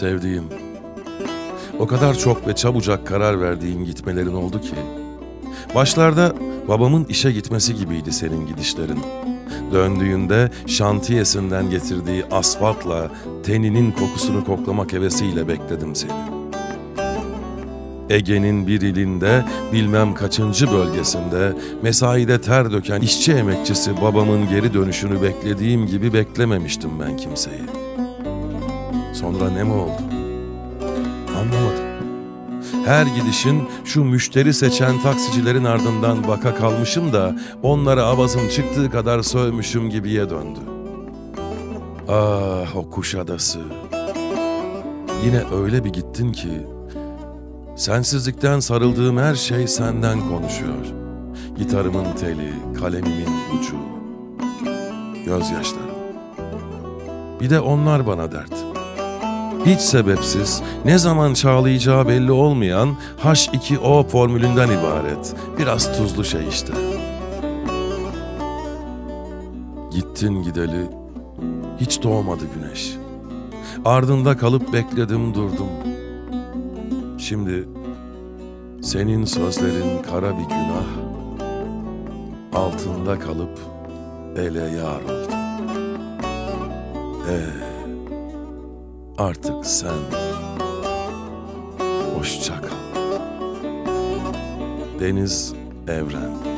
Sevdiğim, o kadar çok ve çabucak karar verdiğin gitmelerin oldu ki. Başlarda babamın işe gitmesi gibiydi senin gidişlerin. Döndüğünde şantiyesinden getirdiği asfaltla teninin kokusunu koklamak hevesiyle bekledim seni. Ege'nin bir ilinde bilmem kaçıncı bölgesinde mesaide ter döken işçi emekçisi babamın geri dönüşünü beklediğim gibi beklememiştim ben kimseyi. Sonra ne mi oldu? Anlamadım. Her gidişin şu müşteri seçen taksicilerin ardından baka kalmışım da onlara avazım çıktığı kadar sövmüşüm gibiye döndü. Ah o Kuşadası. Yine öyle bir gittin ki sensizlikten sarıldığım her şey senden konuşuyor. Gitarımın teli, kalemimin ucu, gözyaşlarım. Bir de onlar bana dert. Hiç sebepsiz, ne zaman çağlayacağı belli olmayan H2O formülünden ibaret. Biraz tuzlu şey işte. Gittin gideli, hiç doğmadı güneş. Ardında kalıp bekledim durdum. Şimdi senin sözlerin kara bir günah, altında kalıp ele yar oldum. Ee, Artık sen hoşça kal. Deniz Evren